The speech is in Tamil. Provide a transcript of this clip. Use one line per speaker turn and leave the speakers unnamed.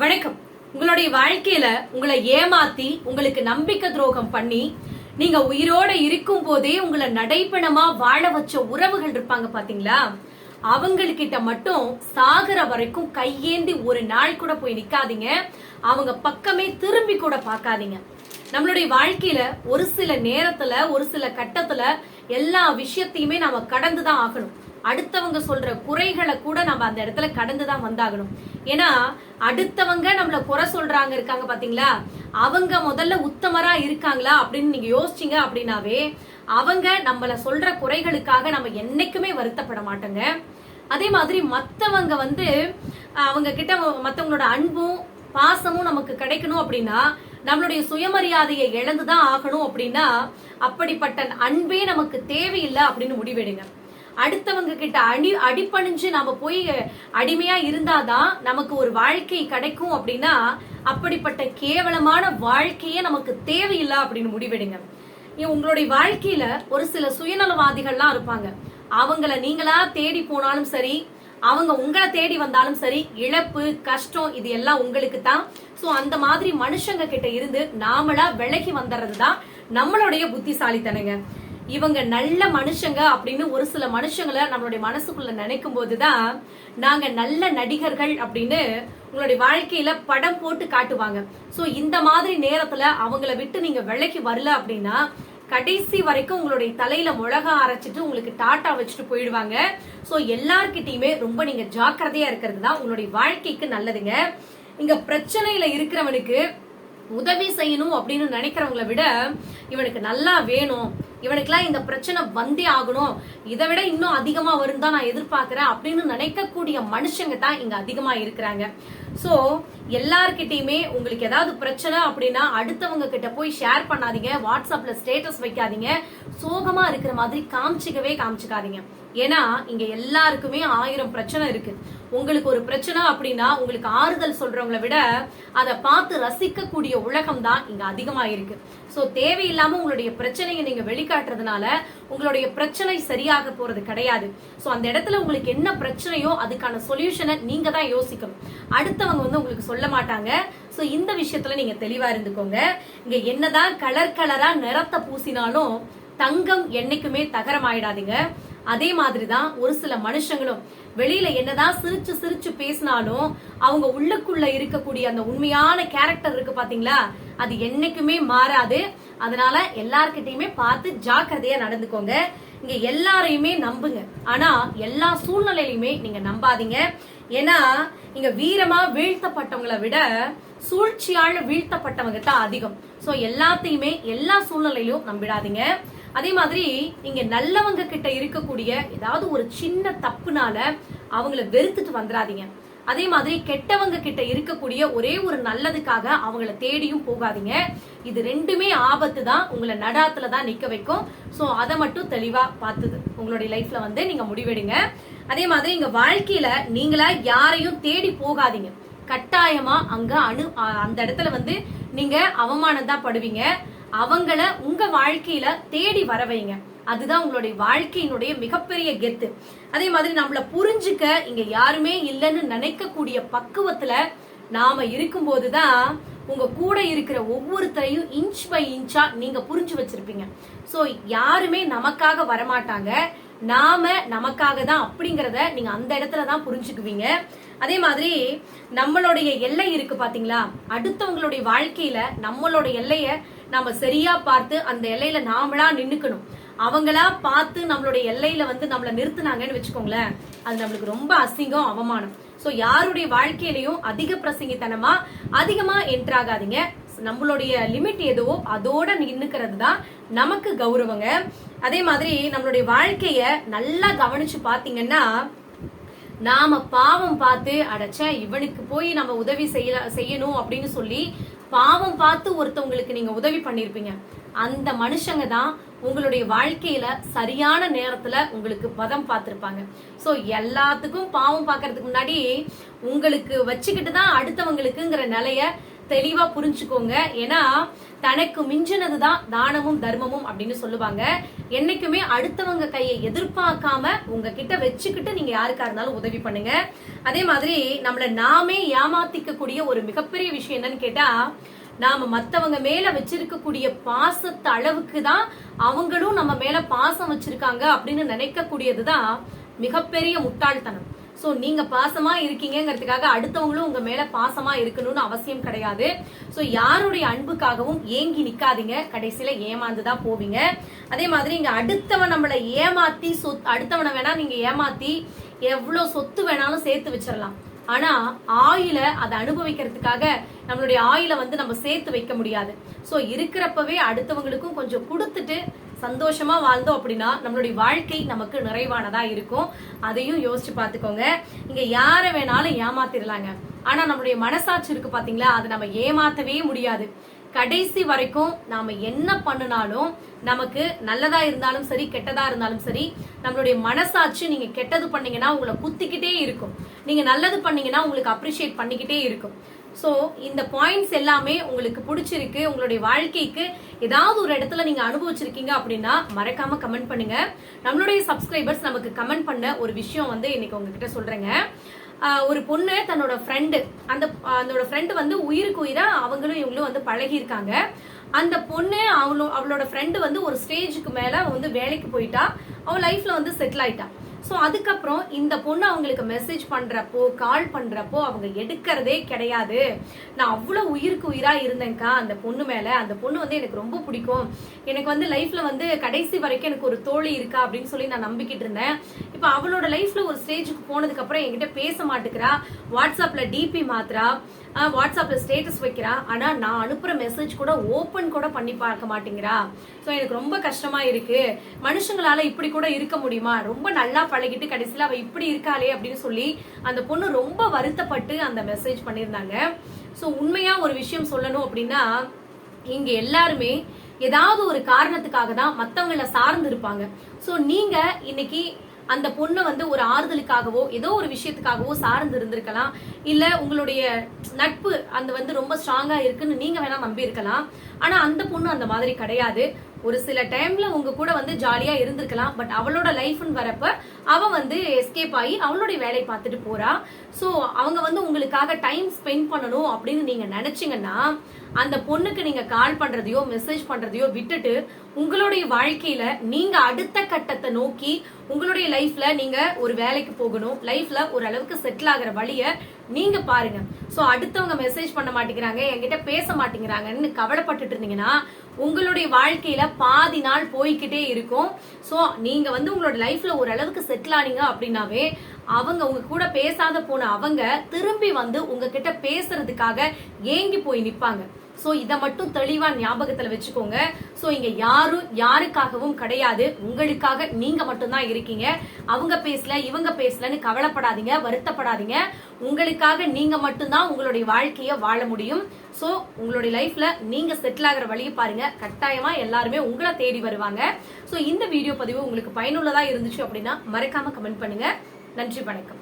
வணக்கம். உங்களுடைய வாழ்க்கையில உங்களை ஏமாத்தி உங்களுக்கு நம்பிக்கை துரோகம் பண்ணி நீங்க உயிரோட இருக்கும் போதே உங்களை நடைப்பணமா வாழ வச்ச உறவுகள் இருப்பாங்க பாத்தீங்களா? அவங்கள்கிட்ட மட்டும் சாகர வரைக்கும் கையேந்தி ஒரு நாள் கூட போய் நிக்காதீங்க. அவங்க பக்கமே திரும்பி கூட பார்க்காதீங்க. நம்மளுடைய வாழ்க்கையில ஒரு சில நேரத்துல ஒரு சில கட்டத்துல எல்லா விஷயத்தையுமே நாம கடந்து தான் ஆகணும். அடுத்தவங்க சொல்ற குறைகளை கூட நம்ம அந்த இடத்துல கடந்து தான் வந்தாகணும். ஏன்னா அடுத்தவங்க நம்மள குறை சொல்றாங்க இருக்காங்க பாத்தீங்களா? அவங்க முதல்ல உத்தமரா இருக்காங்களா அப்படின்னு நீங்க யோசிச்சீங்க அப்படின்னாவே அவங்க நம்மள சொல்ற குறைகளுக்காக நம்ம என்னைக்குமே வருத்தப்பட மாட்டோங்க. அதே மாதிரி மத்தவங்க வந்து அவங்க கிட்ட மத்தவங்களோட அன்பும் பாசமும் நமக்கு கிடைக்கணும் அப்படின்னா நம்மளுடைய சுயமரியாதையை இழந்துதான் ஆகணும் அப்படின்னா அப்படிப்பட்ட அன்பே நமக்கு தேவையில்லை அப்படின்னு முடிவெடுங்க. அடுத்தவங்க கிட்ட அடி அடிப்பணிஞ்சு நாம போய் அடிமையா இருந்தாதான் நமக்கு ஒரு வாழ்க்கை கிடைக்கும் அப்படின்னா அப்படிப்பட்ட கேவலமான வாழ்க்கையே நமக்கு தேவையில்லை அப்படின்னு முடிவெடுங்க. உங்களுடைய வாழ்க்கையில ஒரு சில சுயநலவாதிகள்லாம் இருப்பாங்க. அவங்கள நீங்களா தேடி போனாலும் சரி அவங்க உங்களை தேடி வந்தாலும் சரி இழப்பு கஷ்டம் இது எல்லாம் உங்களுக்கு தான் சோ அந்த மாதிரி மனுஷங்க கிட்ட இருந்து நாமளா விலகி வந்துடுறது தான் நம்மளுடைய புத்திசாலித்தனங்க. இவங்க நல்ல மனுஷங்க அப்படின்னு ஒரு சில மனுஷங்களை நம்மளுடைய மனசுக்குள்ள நினைக்கும் போதுதான் நாங்க நல்ல நடிகர்கள் அப்படின்னு உங்களுடைய வாழ்க்கையில படம் போட்டு காட்டுவாங்க. சோ இந்த மாதிரி நேரத்துல அவங்கள விட்டு நீங்க விலைக்கு வரல அப்படின்னா கடைசி வரைக்கும் உங்களுடைய தலையில மிளகா அரைச்சிட்டு உங்களுக்கு டாட்டா வச்சுட்டு போயிடுவாங்க. சோ எல்லார்கிட்டயுமே ரொம்ப நீங்க ஜாக்கிரதையா இருக்கிறது தான் உங்களுடைய வாழ்க்கைக்கு நல்லதுங்க. இங்க பிரச்சனையில இருக்கிறவனுக்கு உதவி செய்யணும் அப்படின்னு நினைக்கிறவங்கள விட இவனுக்கு நல்லா வேணும். இவனுக்குலாம் இந்த பிரச்சனை வந்தே ஆகணும். இதை விட இன்னும் அதிகமா வரும் தான் நான் எதிர்பார்க்கிறேன் அப்படின்னு நினைக்கக்கூடிய மனுஷங்க தான் இங்க அதிகமா இருக்கிறாங்க. சோ எல்லார்கிட்டயுமே உங்களுக்கு ஏதாவது பிரச்சனை அப்படின்னா அடுத்தவங்க கிட்ட போய் ஷேர் பண்ணாதீங்க. வாட்ஸ்அப்ல ஸ்டேட்டஸ் வைக்காதீங்க. சோகமா இருக்கிற மாதிரி காமிச்சிக்கவே காமிச்சிக்காதீங்க. ஏன்னா இங்க எல்லாருக்குமே ஆயிரம் பிரச்சனை இருக்கு. உங்களுக்கு ஒரு பிரச்சனை அப்படின்னா உங்களுக்கு ஆறுதல் சொல்றவங்கள விட அதை பார்த்து ரசிக்கக்கூடிய உலகம் தான் இங்க அதிகமா இருக்கு. சோ தேவையில்லாம உங்களுடைய பிரச்சனையை நீங்க வெளிக்காட்டுறதுனால உங்களுடைய பிரச்சனை சரியாக போறது கிடையாது. சோ அந்த இடத்துல உங்களுக்கு என்ன பிரச்சனையோ அதுக்கான சொல்யூஷனை நீங்க தான் யோசிக்கணும். அடுத்தவங்க வந்து உங்களுக்கு சொல்ல மாட்டாங்க. சோ இந்த விஷயத்துல நீங்க தெளிவா இருந்துக்கோங்க. இங்க என்னதான் கலர் கலரா நிறத்தை பூசினாலும் தங்கம் என்னைக்குமே தகரமாயிடாதீங்க. அதே மாதிரி தான் ஒரு சில மனுஷங்களும் வெளியில என்னதான் சிரிச்சு சிரிச்சு பேசினாலும் அவங்க உள்ளுக்குள்ள இருக்கக்கூடிய அந்த உண்மையான கேரக்டர் இருக்கு பாத்தீங்களா? அது என்னைக்குமே மாறாது. அதனால எல்லார்கிட்டயுமே பார்த்து ஜாக்கிரதையா நடந்துக்கோங்க. இங்க எல்லாரையுமே நம்புங்க. ஆனா எல்லா சூழ்நிலையிலுமே நீங்க நம்பாதீங்க. ஏன்னா இங்க வீரமா வீழ்த்தப்பட்டவங்களை விட சூழ்ச்சியால வீழ்த்தப்பட்டவங்க தான் அதிகம். சோ எல்லாத்தையுமே எல்லா சூழ்நிலையிலும் நம்பிடாதீங்க. அதே மாதிரி இங்க நல்லவங்க கிட்ட இருக்கக்கூடிய ஏதாவது ஒரு சின்ன தப்புனால அவங்கள வெறுத்துட்டு வந்துடாதீங்க அதே மாதிரி கெட்டவங்க கிட்ட இருக்கக்கூடிய ஒரே ஒரு நல்லதுக்காக அவங்கள தேடியும் போகாதீங்க. இது ரெண்டுமே ஆபத்து தான். உங்களை நடாத்துல தான் நிக்க வைக்கும். ஸோ அதை மட்டும் தெளிவா பார்த்து உங்களுடைய லைஃப்ல வந்து நீங்க முடிவெடுங்க. அதே மாதிரி இங்க வாழ்க்கையில நீங்களா யாரையும் தேடி போகாதீங்க. கட்டாயமா அங்க அணு அந்த இடத்துல வந்து நீங்க அவமானம் தான் படுவீங்க. அவங்கள உங்க வாழ்க்கையில தேடி வர வைங்க. அதுதான் உங்களுடைய வாழ்க்கையினுடைய மிகப்பெரிய கெத்து. அதே மாதிரி நம்மள புரிஞ்சுக்க இங்க யாருமே இல்லைன்னு நினைக்கக்கூடிய பக்குவத்துல நாம இருக்கும்போதுதான் உங்க கூட இருக்கிற ஒவ்வொருத்தரையும் இன்ச் பை இன்ச்சா நீங்க புரிஞ்சு வச்சிருப்பீங்க. சோ யாருமே நமக்காக வரமாட்டாங்க. நாம நமக்காக தான் அப்படிங்கறத நீங்க அந்த இடத்துல தான் புரிஞ்சுக்குவீங்க. அதே மாதிரி நம்மளுடைய எல்லை இருக்கு பாத்தீங்களா? அடுத்தவங்களுடைய வாழ்க்கையில நம்மளோட எல்லைய நாம சரியா பார்த்து அந்த எல்லையில நாமளா நின்னுக்கணும். அவங்களா பார்த்து நம்மளுடைய எல்லையில வந்து நம்மளை நிறுத்தினாங்கன்னு வச்சுக்கோங்களேன். அது நம்மளுக்கு ரொம்ப அசிங்கம் அவமானம். சோ யாருடைய வாழ்க்கையிலையும் அதிக பிரசங்கித்தனமா அதிகமா என்டர் ஆகாதீங்க. நம்மளுடைய லிமிட் எதுவோ அதோட நின்னுக்கிறது தான் நமக்கு கௌரவங்க. அதே மாதிரி நம்மளுடைய வாழ்க்கைய நல்லா கவனிச்சு பாத்தீங்கன்னா நாம பாவம் பார்த்து அடைச்ச இவனுக்கு போய் நம்ம உதவி செய்ய செய்யணும் அப்படின்னு சொல்லி பாவம் பார்த்து ஒருத்தவங்களுக்கு நீங்க உதவி பண்ணிருப்பீங்க. அந்த மனுஷங்க தான் உங்களுடைய வாழ்க்கையில சரியான நேரத்துல உங்களுக்கு பதம் பார்த்திருப்பாங்க. சோ எல்லாத்துக்கும் பாவம் பார்க்கறதுக்கு முன்னாடி உங்களுக்கு வச்சுக்கிட்டு தான் அடுத்தவங்களுக்குங்கிற நிலைய தெளிவா புரிஞ்சுக்கோங்க. ஏன்னா தனக்கு மிஞ்சினதுதான் தானமும் தர்மமும் அப்படின்னு சொல்லுவாங்க. என்னைக்குமே அடுத்தவங்க கையை எதிர்பார்க்காம உங்ககிட்ட வச்சுக்கிட்டு நீங்க யாருக்கா இருந்தாலும் உதவி பண்ணுங்க. அதே மாதிரி நம்மள நாமே ஏமாத்திக்க கூடிய ஒரு மிகப்பெரிய விஷயம் என்னன்னு கேட்டா நாம மத்தவங்க மேல வச்சிருக்கக்கூடிய பாசத்து அளவுக்கு தான் அவங்களும் நம்ம மேல பாசம் வச்சிருக்காங்க அப்படின்னு நினைக்க கூடியதுதான் மிகப்பெரிய முட்டாள்தனம். ஸோ நீங்க பாசமா இருக்கீங்கங்கிறதுக்காக அடுத்தவங்களும் உங்க மேல பாசமா இருக்கணும்னு அவசியம் கிடையாது. ஸோ யாருடைய அன்புக்காகவும் ஏங்கி நிக்காதீங்க. கடைசியில ஏமாந்து தான் போவீங்க. அதே மாதிரி இங்க அடுத்தவன் நம்மள ஏமாத்தி சொத் அடுத்தவனை வேணா நீங்க ஏமாத்தி எவ்வளவு சொத்து வேணாலும் சேர்த்து வச்சிடலாம் ஆனா ஆயில அதை அனுபவிக்கிறதுக்காக நம்மளுடைய ஆயில வந்து நம்ம சேர்த்து வைக்க முடியாது. ஸோ இருக்கிறப்பவே அடுத்தவங்களுக்கும் கொஞ்சம் கொடுத்துட்டு சந்தோஷமா வாழ்ந்தோம் அப்படின்னா நம்மளுடைய வாழ்க்கை நமக்கு நிறைவானதா இருக்கும். அதையும் யோசிச்சு பார்த்துக்கோங்க. இங்க யாரை வேணாலும் ஏமாத்திடலாங்க ஆனா நம்மளுடைய மனசாட்சி இருக்கு பாத்தீங்களா? அதை நம்ம ஏமாத்தவே முடியாது. கடைசி வரைக்கும் நாம என்ன பண்ணினாலும் நமக்கு நல்லதா இருந்தாலும் சரி கெட்டதா இருந்தாலும் சரி நம்மளுடைய மனசாட்சி நீங்க கெட்டது பண்ணீங்கன்னா உங்களை குத்திக்கிட்டே இருக்கும். நீங்க நல்லது பண்ணீங்கன்னா உங்களுக்கு அப்ரிஷியேட் பண்ணிக்கிட்டே இருக்கும். ஸோ இந்த பாயிண்ட்ஸ் எல்லாமே உங்களுக்கு பிடிச்சிருக்கு. உங்களுடைய வாழ்க்கைக்கு ஏதாவது ஒரு இடத்துல நீங்க அனுபவிச்சிருக்கீங்க அப்படின்னா மறக்காம கமெண்ட் பண்ணுங்க. நம்மளுடைய சப்ஸ்கிரைபர்ஸ் நமக்கு கமெண்ட் பண்ண ஒரு விஷயம் வந்து இன்னைக்கு உங்ககிட்ட சொல்றேங்க. ஒரு பொண்ணு தன்னோட ஃப்ரெண்டு அந்த அதோட ஃப்ரெண்டு வந்து உயிருக்கு உயிரா அவங்களும் இவங்களும் வந்து பழகி இருக்காங்க அந்த பொண்ணு அவளோ அவளோட ஃப்ரெண்டு வந்து ஒரு ஸ்டேஜுக்கு மேல வந்து வேலைக்கு போயிட்டா. அவள் லைஃப்ல வந்து செட்டில் ஆயிட்டா. ஸோ அதுக்கப்புறம் இந்த பொண்ணு அவங்களுக்கு மெசேஜ் பண்ணுறப்போ கால் பண்ணுறப்போ அவங்க எடுக்கிறதே கிடையாது. நான் அவ்வளோ உயிருக்கு உயிராக இருந்தேன்க்கா அந்த பொண்ணு மேலே. அந்த பொண்ணு வந்து எனக்கு ரொம்ப பிடிக்கும். எனக்கு வந்து லைஃப்பில் வந்து கடைசி வரைக்கும் எனக்கு ஒரு தோழி இருக்கா அப்படின்னு சொல்லி நான் நம்பிக்கிட்டு இருந்தேன். இப்போ அவளோட லைஃப்பில் ஒரு ஸ்டேஜுக்கு போனதுக்கப்புறம் என்கிட்ட பேச மாட்டேங்கிறா வாட்ஸ்அப்பில் டிபி மாத்துறா. வாட்ஸ்அப்பில் ஸ்டேட்டஸ் வைக்கிறா. ஆனால் நான் அனுப்புகிற மெசேஜ் கூட ஓப்பன் கூட பண்ணி பார்க்க மாட்டேங்கிறா. ஸோ எனக்கு ரொம்ப கஷ்டமாக இருக்குது மனுஷங்களால் இப்படி கூட இருக்க முடியுமா? ரொம்ப நல்லா பழகிட்டு கடைசியில் அவள் இப்படி இருக்காளே அப்படின்னு சொல்லி அந்த பொண்ணு ரொம்ப வருத்தப்பட்டு அந்த மெசேஜ் பண்ணியிருந்தாங்க. ஸோ உண்மையாக ஒரு விஷயம் சொல்லணும் அப்படின்னா இங்கே எல்லாருமே ஏதாவது ஒரு காரணத்துக்காக தான் மற்றவங்கள சார்ந்து இருப்பாங்க ஸோ நீங்கள் இன்னைக்கு அந்த பொண்ணை வந்து ஒரு ஆறுதலுக்காகவோ ஏதோ ஒரு விஷயத்துக்காகவோ சார்ந்து இருந்திருக்கலாம். இல்ல உங்களுடைய நட்பு அந்த வந்து ரொம்ப ஸ்ட்ராங்கா இருக்குன்னு நீங்க வேணா நம்பி இருக்கலாம் ஆனா அந்த பொண்ணு அந்த மாதிரி கிடையாது. ஒரு சில டைம்ல உங்க கூட வந்து ஜாலியா இருந்திருக்கலாம். பட் அவளோட லைஃப்னு வரப்ப அவ வந்து எஸ்கேப் ஆகி அவளுடைய வேலையை பார்த்துட்டு போறா. ஸோ அவங்க வந்து உங்களுக்காக டைம் ஸ்பெண்ட் பண்ணணும் அப்படின்னு நீங்க நினைச்சீங்கன்னா அந்த பொண்ணுக்கு நீங்க கால் பண்றதையோ மெசேஜ் பண்றதையோ விட்டுட்டு உங்களுடைய வாழ்க்கையில நீங்க அடுத்த கட்டத்தை நோக்கி உங்களுடைய லைஃப்ல நீங்க ஒரு வேலைக்கு போகணும் லைஃப்ல ஒரு அளவுக்கு செட்டில் ஆகிற வழிய நீங்க பாருங்க. சோ அடுத்தவங்க மெசேஜ் பண்ண மாட்டேங்கிறாங்க என்கிட்ட பேச மாட்டேங்கிறாங்கன்னு கவலைப்பட்டுட்டு இருந்தீங்கன்னா உங்களுடைய வாழ்க்கையில பாதி நாள் போய்கிட்டே இருக்கும். சோ நீங்க வந்து உங்களோட லைஃப்ல ஒரு அளவுக்கு செட்டில் ஆனீங்க அப்படின்னாவே அவங்க உங்க கூட பேசாத போன அவங்க திரும்பி வந்து உங்ககிட்ட பேசுறதுக்காக ஏங்கி போய் நிப்பாங்க. சோ இத மட்டும் தெளிவா ஞாபகத்துல வச்சுக்கோங்க. சோ இங்க யாரும் யாருக்காகவும் கிடையாது. உங்களுக்காக நீங்க மட்டும்தான் இருக்கீங்க. அவங்க பேசல இவங்க பேசலன்னு கவலைப்படாதீங்க வருத்தப்படாதீங்க. உங்களுக்காக நீங்க மட்டும்தான் உங்களுடைய வாழ்க்கைய வாழ முடியும். சோ உங்களுடைய லைஃப்ல நீங்க செட்டில் ஆகிற வழியை பாருங்க. கட்டாயமா எல்லாருமே உங்களை தேடி வருவாங்க. சோ இந்த வீடியோ பதிவு உங்களுக்கு பயனுள்ளதா இருந்துச்சு அப்படின்னா மறக்காம கமெண்ட் பண்ணுங்க. நன்றி வணக்கம்.